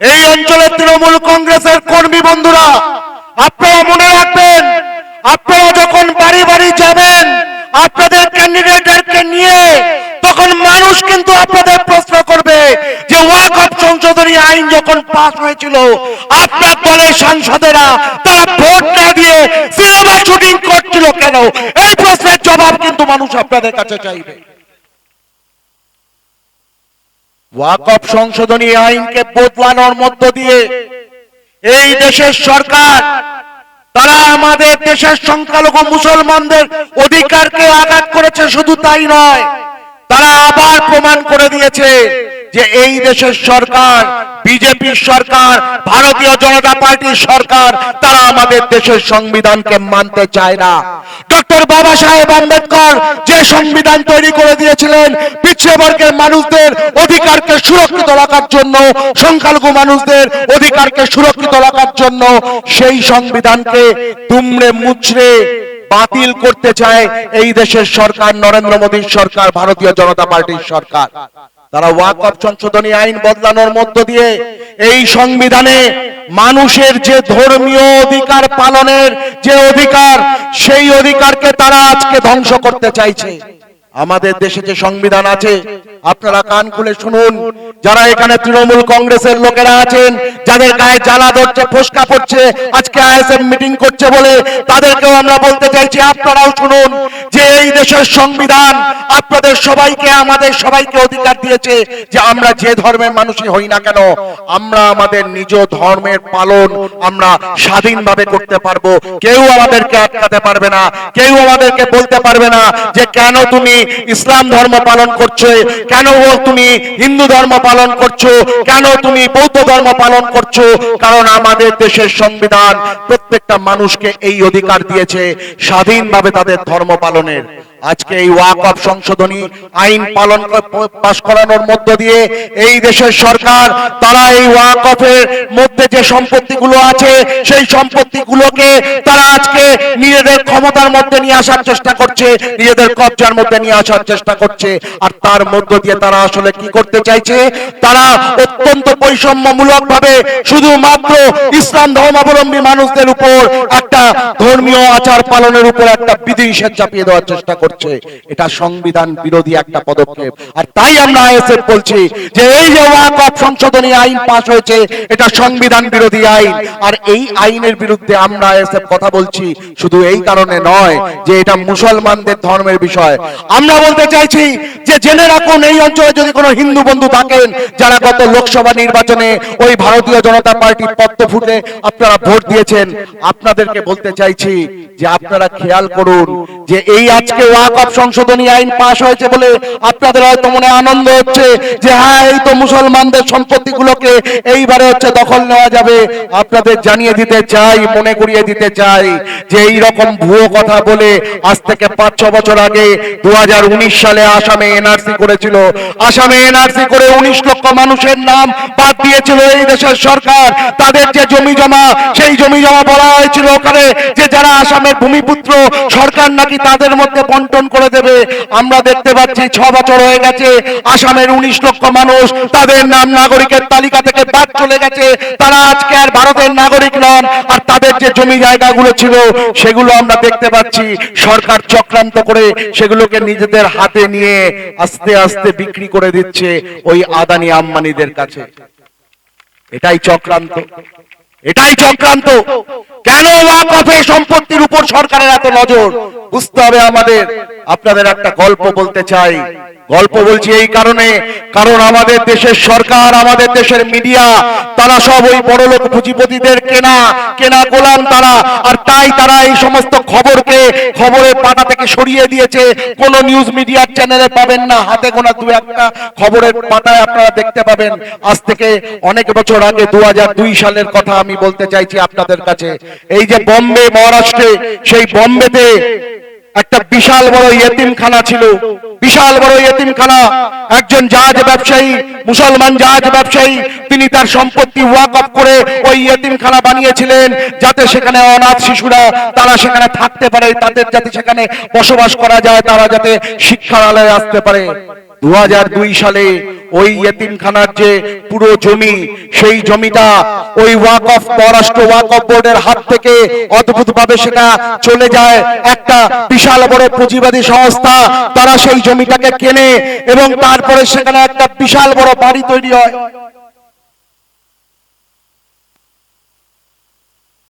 এই অঞ্চলের তৃণমূল কংগ্রেসের কর্মী বন্ধুরা, আপনারা মনে রাখবেন, আপনারা যখন বাড়ি বাড়ি যাবেন, আপনাদের ক্যান্ডিডেটদেরকে নিয়ে, তখন মানুষ কিন্তু আপনাদের প্রশ্ন করবে যে ওয়াকফ সংশোধনী আইন যখন পাস হয়েছিল, আপনার দলের সাংসদেরা তারা ভোট না দিয়ে সিনেমা শুটিং করছিল কেন? এই প্রশ্নের জবাব কিন্তু মানুষ আপনাদের কাছে চাইবে। ওয়াকফ সংশোধনী আইনকে বদলানোর মধ্য দিয়ে এই দেশের সরকার, তারা আমাদের দেশের সংখ্যালঘু মুসলমানদের অধিকারকে আঘাত করেছে, শুধু তাই নয়, তারা আবার প্রমাণ করে দিয়েছে যে এই দেশের সরকার, বিজেপির সরকার, ভারতীয় জনতা পার্টির সরকার, তারা আমাদের দেশের সংবিধানকে মানতে চায় না। ডক্টর বাবা সাহেব আম্বেদকর যে সংবিধান তৈরি করে দিয়েছিলেন, পিছিয়ে বর্গের মানুষদের অধিকারকে সুরক্ষিত রাখার জন্য, সংখ্যালঘু মানুষদের অধিকারকে সুরক্ষিত রাখার জন্য, সেই সংবিধানকে দুমড়ে মুচড়ে বাতিল করতে চায় এই দেশের সরকার, নরেন্দ্র মোদীর সরকার, ভারতীয় জনতা পার্টির সরকার। তারা ওয়াকফ সংশোধনী আইন বদলানোর মধ্য দিয়ে এই সংবিধানে মানুষের যে ধর্মীয় অধিকার পালনের যে অধিকার, সেই অধিকারকে তারা আজকে ধ্বংস করতে চাইছে। আমাদের দেশে যে সংবিধান আছে, আপনারা কান খুলে শুনুন। যারা এখানে তৃণমূল কংগ্রেসের লোকেরা আছেন, যাদের গায়ে জ্বালা ধরছে, ফোসকা পড়ছে, আজকে আইএসএম মিটিং করছে বলে তাদেরকেও আমরা বলতে চাইছি, আপনারাও শুনুন যে এই দেশের সংবিধান আপনাদের সবাইকে, আমাদের সবাইকে অধিকার দিয়েছে যে আমরা যে ধর্মের মানুষই হই না কেন, আমরা আমাদের নিজ ধর্মের পালন আমরা স্বাধীনভাবে করতে পারব। কেউ আমাদেরকে আটকাতে পারবে না, কেউ আমাদেরকে বলতে পারবে না যে কেন তুমি ইসলাম ধর্ম পালন করছ, কেন তুমি হিন্দু ধর্ম পালন করছ, কেন তুমি বৌদ্ধ ধর্ম পালন করছ? কারণ আমাদের দেশের সংবিধান প্রত্যেকটা মানুষকে এই অধিকার দিয়েছে, স্বাধীনভাবে তাদের ধর্ম পালনের। আজকে এই ওয়াকফ সংশোধনী আইন পালন পাশ করানোর মধ্য দিয়ে এই দেশের সরকার, তারা এই ওয়াকফের মধ্যে যে সম্পত্তিগুলো আছে, সেই সম্পত্তিগুলোকে তারা আজকে নিজেদের ক্ষমতার মধ্যে নিয়ে আসার চেষ্টা করছে, নিজেদের কবজার মধ্যে নিয়ে আসার চেষ্টা করছে। আর তার মধ্য দিয়ে তারা আসলে কি করতে চাইছে? তারা অত্যন্ত বৈষম্যমূলক ভাবে শুধুমাত্র ইসলাম ধর্মাবলম্বী মানুষদের উপর একটা ধর্মীয় আচার পালনের উপর একটা বিধিনিষেধ চাপিয়ে দেওয়ার চেষ্টা করছে। এটা সংবিধান বিরোধী একটা পদক্ষেপ। আর তাই আমরা আইএসএফ বলছি যে এই যে ওয়াকফ সংশোধনী আইন পাশ হয়েছে এটা সংবিধান বিরোধী আইন। আর এই আইনের বিরুদ্ধে আমরা আইএসএফ কথা বলছি শুধু এই কারণে নয় যে এটা মুসলমানদের ধর্মের বিষয়। আমরা বলতে চাইছি যে জেনে রাখুন এই অঞ্চলে যদি কোনো হিন্দু বন্ধু থাকেন যারা গত লোকসভা নির্বাচনে ওই ভারতীয় জনতা পার্টি পদ্ম ফুটে আপনারা ভোট দিয়েছেন আপনাদেরকে বলতে চাইছি যে আপনারা খেয়াল করুন যে এই আজকে ওয়াকফ সংশোধনী আইন পাশ হয়েছে বলে আপনাদের হয়তো মনে আনন্দ হচ্ছে যে হ্যাঁ এই তো মুসলমানদের সম্পত্তিগুলোকে এইবারে হচ্ছে দখল নেওয়া যাবে। আপনাদের জানিয়ে দিতে চাই, মনে করিয়ে দিতে চাই যে এই রকম ভুয়ো কথা বলে আজ থেকে পাঁচ ছ বছর আগে দু সালে আসামে এনআরসি করেছিল। আসামে এনআরসি করে উনিশ লক্ষ মানুষের নাম বাদ দিয়েছিল এই দেশের সরকার। তাদের যে জমি জমা, সেই জমি জমা বলা হয়েছিল ওখানে যে যারা আসামের ভূমিপুত্র, সরকার নাকি তাদের মধ্যে বন্টন করে দেবে। আমরা দেখতে পাচ্ছি ছ বছর হয়ে গেছে, আসামের উনিশ লক্ষ মানুষ তাদের নাম নাগরিকের তালিকা থেকে বাদ চলে গেছে। তারা আজকে আর ভারতের নাগরিক নন, আর তাদের যে জমি জায়গাগুলো ছিল, সেগুলো আমরা দেখতে পাচ্ছি। সরকার চক্রান্ত করে সেগুলোকে নিজেদের হাতে নিয়ে আস্তে আস্তে বিক্রি করে দিচ্ছে ওই আদানি আম্বানিদের কাছে। এটাই চক্রান্ত। এটাই চক্রান্ত। কেন ওয়াকফে সম্পত্তির উপর সরকারের এত নজর? বুঝতে হবে আমাদের। আপনাদের একটা গল্প বলতে চাই। গল্প বলছি এই কারণে, কারণ আমাদের দেশের সরকার, আমাদের দেশের মিডিয়া, তারা সব ওই বড় লোক পুঁজিপতিদের কেনা কেনা গোলাম তারা, আর তাই তারা এই সমস্ত খবরকে, খবরের পাতা থেকে সরিয়ে দিয়েছে। কোন নিউজ মিডিয়ার চ্যানেলে পাবেন না, হাতে গোনা দু একটা খবরের পাতায় আপনারা দেখতে পাবেন। আজ থেকে অনেক বছর আগে দু দুই সালের কথা আমি বলতে চাইছি আপনাদের কাছে। এই যে বম্বে, মহারাষ্ট্রে, সেই বম্বেতে একটা বিশাল বড় ইয়েতিমখানা ছিল। বিশাল বড় ইয়েতিমখানা। একজন জাহাজ ব্যবসায়ী, মুসলমান জাহাজ ব্যবসায়ী, তিনি তার সম্পত্তি ওয়াকফ করে ওই ইয়েতিমখানা বানিয়েছিলেন যাতে সেখানে অনাথ শিশুরা, তারা সেখানে থাকতে পারে তাদের যাতে সেখানে বসবাস করা যায়, তারা যাতে শিক্ষালয়ে আসতে পারে। দু হাজার দুই সালে ওই এতিমখানার যে পুরো জমি সেই জমিটা ওই ওয়াকফ মহারাষ্ট্র ওয়াকফ বোর্ডের হাত থেকে অদ্ভুত ভাবে সেটা চলে যায়। একটা বিশাল বড় পুঁজিবাদী সংস্থা তারা সেই জমিটাকে কেনে এবং তারপরে সেখানে একটা বিশাল বড় বাড়ি তৈরি হয়।